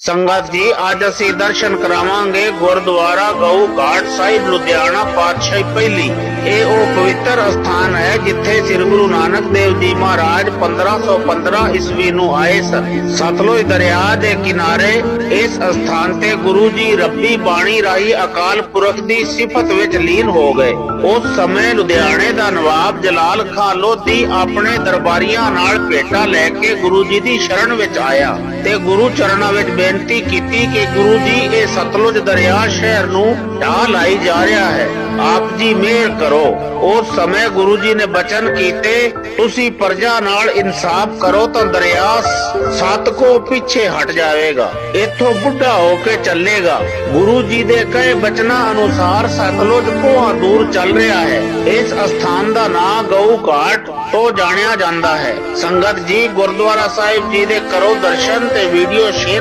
ਸੰਗਤ ਜੀ, ਅੱਜ ਅਸੀਂ ਦਰਸ਼ਨ ਕਰਾਵਾਂਗੇ ਗੁਰਦੁਆਰਾ ਗਊ ਘਾਟ ਸਾਹਿਬ, ਲੁਧਿਆਣਾ ਪਾਤਸ਼ਾਹੀ ਪਹਿਲੀ। ਇਹ ਉਹ ਪਵਿੱਤਰ ਸਥਾਨ ਹੈ ਜਿੱਥੇ ਸ੍ਰੀ ਗੁਰੂ ਨਾਨਕ ਦੇਵ ਜੀ ਮਹਾਰਾਜ 1515 ਈਸਵੀ ਨੂੰ ਆਏ ਸਨ। ਸਤਲੁਜ ਦਰਿਆ ਦੇ ਕਿਨਾਰੇ ਇਸ ਸਥਾਨ ਤੇ ਗੁਰੂ ਜੀ ਰੱਬੀ ਬਾਣੀ ਰਾਹੀਂ ਅਕਾਲ ਪੁਰਖ ਦੀ ਸਿਫਤ ਵਿੱਚ ਲੀਨ ਹੋ ਗਏ। ਉਸ ਸਮੇਂ ਲੁਧਿਆਣੇ ਦਾ ਨਵਾਬ ਜਲਾਲ ਖਾਂ ਲੋਧੀ ਆਪਣੇ ਦਰਬਾਰੀਆਂ ਨਾਲ ਭੇਟਾ ਲੈ ਕੇ ਗੁਰੂ ਜੀ ਦੀ ਸ਼ਰਨ ਵਿੱਚ ਆਇਆ ਤੇ ਗੁਰੂ ਚਰਨਾਂ ਵਿੱਚ ਬੇਨਤੀ ਕੀਤੀ ਕਿ ਗੁਰੂ ਜੀ, ਇਹ ਸਤਲੁਜ ਦਰਿਆ ਸ਼ਹਿਰ ਨੂੰ ਢਾਹ ਲਾਈ ਜਾ ਰਿਹਾ ਹੈ। ਆਪ ਜੀ ਮਿਹਰ ਕਰੋ। ਉਸ ਸਮੇਂ ਗੁਰੂ ਜੀ ਨੇ ਬਚਨ ਕੀਤੇ, ਤੁਸੀਂ ਪ੍ਰਜਾ ਨਾਲ ਇਨਸਾਫ ਕਰੋ ਤਾਂ ਦਰਿਆ ਸੱਤ ਕੋ ਪਿੱਛੇ ਹਟ ਜਾਵੇਗਾ, ਇੱਥੋਂ ਬੁੱਢਾ ਹੋ ਕੇ ਚੱਲੇਗਾ। ਗੁਰੂ ਜੀ ਦੇ ਕਹੇ ਬਚਨਾਂ ਅਨੁਸਾਰ ਸਤਲੁਜ ਕੋਹਾਂ ਦੂਰ ਚੱਲ ਰਿਹਾ ਹੈ। ਇਸ ਸਥਾਨ ਦਾ ਨਾਂ ਗਊ ਘਾਟ ਤੋਂ ਜਾਣਿਆ ਜਾਂਦਾ ਹੈ। ਸੰਗਤ ਜੀ, ਗੁਰਦੁਆਰਾ ਸਾਹਿਬ ਜੀ ਦੇ ਕਰੋ ਦਰਸ਼ਨ ਤੇ ਵੀਡੀਓ ਸ਼ੇਅਰ